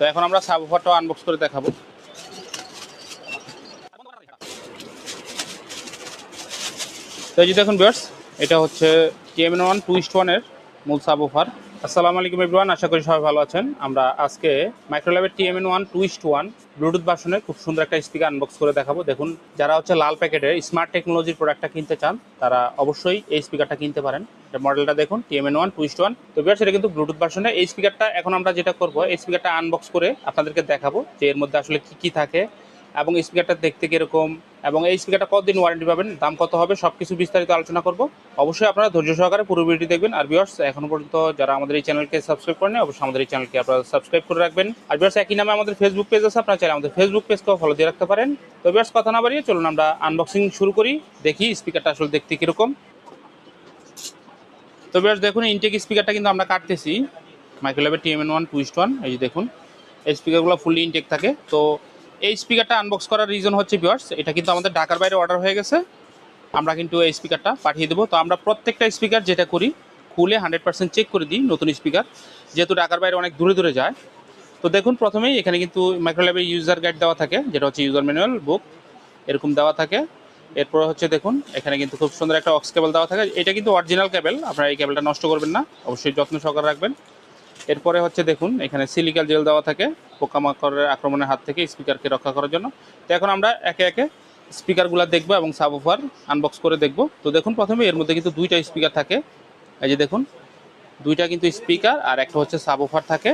তো এখন আমরা সাবওয়ারটা আনবক্স করে দেখাবো। তো এই যে দেখুন বিয়ার্স এটা হচ্ছে টিএমএন ওয়ান টু টুইস্ট ওয়ানের মূল সাবওয়ার আসসালামু আলাইকুম এভরিওয়ান আশা করি সবাই ভালো আছেন। আমরা আজকে মাইক্রোল্যাবের TMN one twist one Bluetooth ভার্সনের খুব সুন্দর একটা স্পিকার আনবক্স করে দেখাবো। দেখুন, যারা হচ্ছে লাল প্যাকেটের স্মার্ট টেকনোলজির প্রোডাক্টটা কিনতে চান, তারা অবশ্যই এই স্পিকারটা কিনতে পারেন। মডেলটা দেখুন টিএমএন ওয়ান টুইস্ট ওয়ান তো বিয়ার্স এটা কিন্তু ব্লুটুথ ভার্সনের এই স্পিকারটা এখন আমরা যেটা করব, এই স্পিকারটা আনবক্স করে আপনাদেরকে দেখাবো যে এর মধ্যে আসলে কি কি থাকে এবং স্পিকারটা দেখতে কীরকম এবং এই স্পিকারটা কতদিন ওয়ারেন্টি পাবেন, দাম কত হবে সব কিছু বিস্তারিত আলোচনা করব। অবশ্যই আপনারা ধৈর্য সহকারে পুরো ভিডিওটি দেখবেন। আর ভিউয়ার্স এখনও পর্যন্ত যারা আমাদের এই চ্যানেলকে সাবস্ক্রাইব করেন অবশ্যই আমাদের এই চ্যানেলকে আপনারা সাবস্ক্রাইব করে রাখবেন। আর ভিউয়ার্স একই নামে আমাদের ফেসবুক পেজ আছে, আপনারা চাইলে আমাদের ফেসবুক পেজকেও ফলো দিয়ে রাখতে পারেন। তো বিয়ার্স কথা না বাড়িয়ে চলুন আমরা আনবক্সিং শুরু করি, দেখি স্পিকারটা আসলে দেখতে কীরকম। তো ভিউয়ার্স দেখুন ইনটেক স্পিকারটা কিন্তু আমরা কাটতেছি। মাইক্রোল্যাবের টিএমএন ওয়ান টুইস্ট ওয়ান এই যে দেখুন, এই স্পিকারগুলো ফুললি ইনটেক থাকে। তো এই স্পিকারটা আনবক্স করার রিজন হচ্ছে ভিউয়ার্স এটা কিন্তু আমাদের ঢাকার বাইরে অর্ডার হয়ে গেছে। আমরা কিন্তু এই স্পিকারটা পাঠিয়ে দেবো। তো আমরা প্রত্যেকটা স্পিকার যেটা করি, খুলে হান্ড্রেড পার্সেন্ট চেক করে দিই নতুন স্পিকার যেহেতু ঢাকার বাইরে অনেক দূরে দূরে যায়। তো দেখুন, প্রথমেই এখানে কিন্তু মাইক্রোল্যাবের ইউজার গাইড দেওয়া থাকে, যেটা হচ্ছে ইউজার ম্যানুয়াল বুক এরকম দেওয়া থাকে। এরপর হচ্ছে দেখুন, এখানে কিন্তু খুব সুন্দর একটা অক্স কেবল দেওয়া থাকে। এটা কিন্তু অরিজিনাল কেবল আপনারা এই কেবলটা নষ্ট করবেন না। অবশ্যই যত্ন সহকারে রাখবেন। এরপরে হচ্ছে দেখুন, এখানে সিলিকাল জেল দেওয়া থাকে পোকামাকড়ের আক্রমণের হাত থেকে স্পিকারকে রক্ষা করার জন্য। তো এখন আমরা একে একে স্পিকারগুলো দেখব এবং সাবওফার আনবক্স করে দেখব। তো দেখুন প্রথমে এর মধ্যে কিন্তু দুইটা স্পিকার থাকে। এই যে দেখুন, দুইটা কিন্তু স্পিকার আর একটা হচ্ছে সাবওফার থাকে।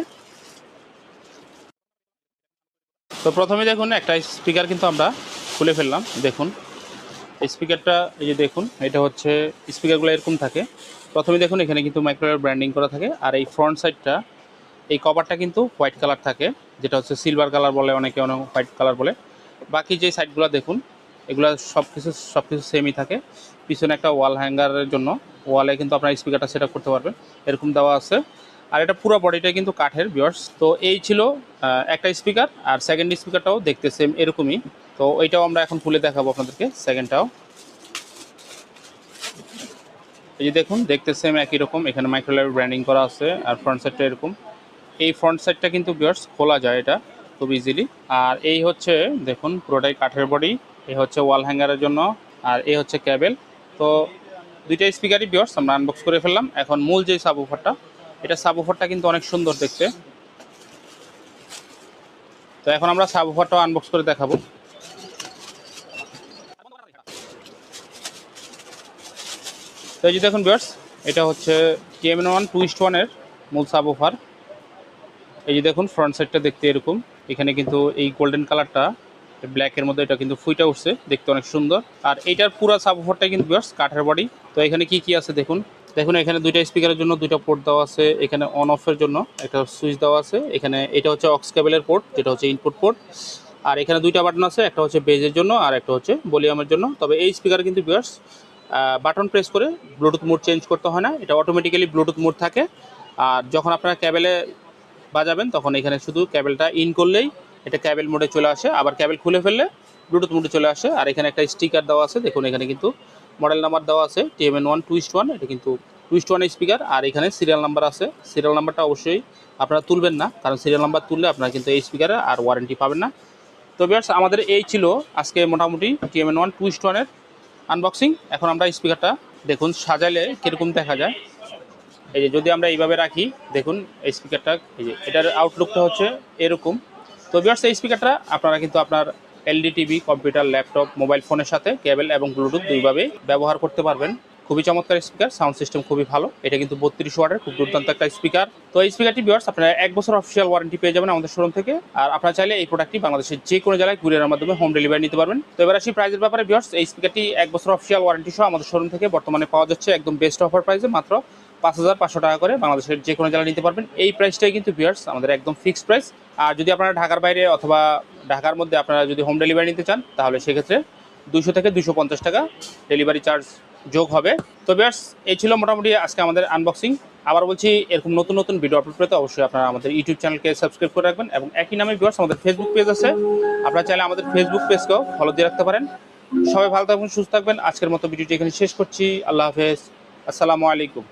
তো প্রথমে দেখুন, একটা স্পিকার কিন্তু আমরা খুলে ফেললাম। দেখুন স্পিকারটা, এই যে দেখুন, এটা হচ্ছে, স্পিকারগুলো এরকম থাকে। প্রথমে দেখুন, এখানে কিন্তু মাইক্রোওয়েভ ব্র্যান্ডিং করা থাকে। আর এই ফ্রন্ট সাইডটা এই কভারটা কিন্তু হোয়াইট কালার থাকে, যেটা হচ্ছে সিলভার কালার বলে, অনেকে অনেক হোয়াইট কালার বলে। বাকি যে সাইডগুলো দেখুন, এগুলো সব কিছু সব কিছু সেমই থাকে। পিছনে একটা ওয়াল হ্যাঙ্গারের জন্য ওয়ালে কিন্তু আপনার স্পিকারটা সেট করতে পারবেন। এরকম দেওয়া আছে। আর এটা পুরো বডিটা কিন্তু কাঠের বিয়ার্স তো এই ছিল একটা স্পিকার আর সেকেন্ড স্পিকারটাও দেখতে সেম এরকমই। তো ওইটাও আমরা এখন খুলে দেখাবো আপনাদেরকে সেকেন্ডটাও এই যে দেখুন, দেখতে সেম একই রকম। এখানে মাইক্রোলাইভ ব্র্যান্ডিং করা আছে আর ফ্রন্ট সাইডটা এরকম। এই ফ্রন্ট সাইডটা কিন্তু বিয়ার্স খোলা যায় এটা খুব ইজিলি আর এই হচ্ছে, দেখুন, পুরোটাই কাঠের বডি এই হচ্ছে ওয়াল হ্যাঙ্গারের জন্য। আর এই হচ্ছে ক্যাবেল তো দুইটা স্পিকারই বিয়ার্স আমরা আনবক্স করে ফেললাম। এখন মূল যে সাবউফারটা এটা সাবউফারটা কিন্তু অনেক সুন্দর দেখতে। তো এখন আমরা সাবউফারটাও আনবক্স করে দেখাবো। এই যে দেখুন বিয়ার্স এটা হচ্ছে টিএমএন ওয়ান টুইস্ট ওয়ানের মূল সাবওফার এই যে দেখুন ফ্রন্ট সাইডটা দেখতে এরকম। এখানে কিন্তু এই গোল্ডেন কালারটা ব্ল্যাকের মধ্যে এটা কিন্তু ফুইটা উঠছে, দেখতে অনেক সুন্দর। আর এইটার পুরো সাবওফারটাই কিন্তু বিয়ার্স কাঠের বডি তো এখানে কি কি আছে দেখুন? দেখুন এখানে দুইটা স্পিকারের জন্য দুইটা পোর্ট দেওয়া আছে, এখানে অন অফের জন্য একটা সুইচ দেওয়া আছে। এখানে এটা হচ্ছে অক্স কেবলের পোর্ট যেটা হচ্ছে ইনপুট পোর্ট আর এখানে দুইটা বাটন আছে, একটা হচ্ছে বেজের জন্য আর একটা হচ্ছে ভলিউমের জন্য। তবে এই স্পিকার কিন্তু বিয়ার্স বাটন প্রেস করে ব্লুটুথ মোড চেঞ্জ করতে হয় না। এটা অটোমেটিক্যালি ব্লুটুথ মোড থাকে। আর যখন আপনারা ক্যাবেলে বাজাবেন, তখন এখানে শুধু ক্যাবেলটা ইন করলেই এটা ক্যাবেল মোডে চলে আসে। আবার ক্যাবেল খুলে ফেললে ব্লুটুথ মোডে চলে আসে। আর এখানে একটা স্টিকার দেওয়া আছে। দেখুন, এখানে কিন্তু মডেল নাম্বার দেওয়া আছে। টিএমএন ওয়ান টুইস্ট ওয়ান এটা কিন্তু টুইস্ট ওয়ান স্পিকার আর এখানে সিরিয়াল নাম্বার আছে। সিরিয়াল নাম্বারটা অবশ্যই আপনারা তুলবেন না। কারণ সিরিয়াল নাম্বার তুললে আপনারা কিন্তু এই স্পিকারে আর ওয়ারেন্টি পাবেন না। তো বিয়ার্স আমাদের এই ছিল আজকে মোটামুটি টিএমএন ওয়ান টুইস্ট ওয়ানের আনবক্সিং এখন আমরা স্পিকারটা দেখুন সাজাইলে কীরকম দেখা যায়। এই যে যদি আমরা এইভাবে রাখি, দেখুন, এই স্পিকারটা এই যে এটার আউটলুকটা হচ্ছে এরকম। তো বিয়ার্স এই স্পিকারটা আপনারা কিন্তু আপনার LED TV computer laptop mobile ফোনের সাথে কেবল এবং ব্লুটুথ দুইভাবে ব্যবহার করতে পারবেন। খুবই চমৎকার স্পিকার সাউন্ড সিস্টেম খুবই ভালো। এটা কিন্তু বত্রিশ ওয়াটের খুব দুর্দান্ত একটা স্পিকার তো এই স্পিকারটি বিয়ার্স আপনারা এক বছর অফিসিয়াল ওয়ারেন্টি পেয়ে যাবেন আমাদের শোরুম থেকে। আর আপনারা চাইলে এই প্রোডাক্টটি বাংলাদেশের যে কোনো জায়গায় কুরিয়ারের মাধ্যমে হোম ডেলিভারি নিতে পারবেন। তো এবার আসি প্রাইজের ব্যাপারে বিয়ার্স এই স্পিকারটি এক বছর অফিসিয়াল ওয়ারেন্টি সহ আমাদের শোরুম থেকে বর্তমানে পাওয়া যাচ্ছে একদম বেস্ট অফার প্রাইসে মাত্র পাঁচ হাজার পাঁচশো টাকা করে বাংলাদেশের যে কোনো জায়গায় নিতে পারবেন। এই প্রাইসটাই কিন্তু বিয়ার্স আমাদের একদম ফিক্সড প্রাইস আর যদি আপনারা ঢাকার বাইরে অথবা ঢাকার মধ্যে আপনারা যদি হোম ডেলিভারি নিতে চান, তাহলে সেক্ষেত্রে দুশো থেকে দুশো পঞ্চাশ টাকা ডেলিভারি চার্জ যোগ হবে। তো বিয়ার্স এই ছিল মোটামুটি আজকে আমাদের আনবক্সিং আবার বলছি, এরকম নতুন নতুন ভিডিও আপলোড পেতে অবশ্যই আপনারা আমাদের ইউটিউব চ্যানেলকে সাবস্ক্রাইব করে রাখবেন এবং একই নামে বিয়ার্স আমাদের ফেসবুক পেজ আছে। আপনারা চাইলে আমাদের ফেসবুক পেজকেও ফলো দিয়ে রাখতে পারেন। সবাই ভালো থাকবেন, সুস্থ থাকবেন। আজকের মতো ভিডিওটি এখানে শেষ করছি। আল্লাহ হাফেজ। আসসালামু আলাইকুম।